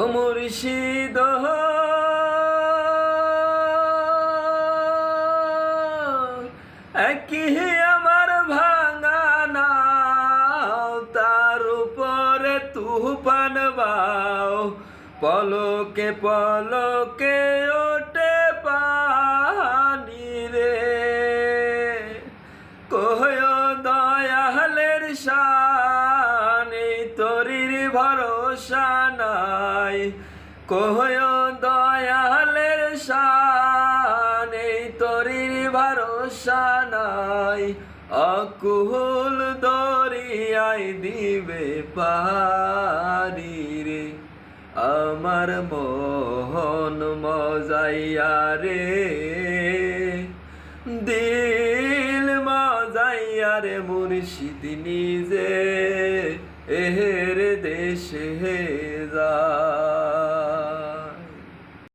ও মুর্শিদ, একই আমার ভাঙা নাও, তার উপরে তুফান বাও। পলকে পলকে ওঠে পানি রে। কহয় দয়ালের শানে তরির ভরসা নাই। কহয় দয়ালের শানে তরির ভরসা নাই। অকুল দরিয়ায় দিবে পারি রে। আমার মোহন মজাইয়া রে। দিল মজাইয়া রে মুর্শিদ নিজে। এহের যা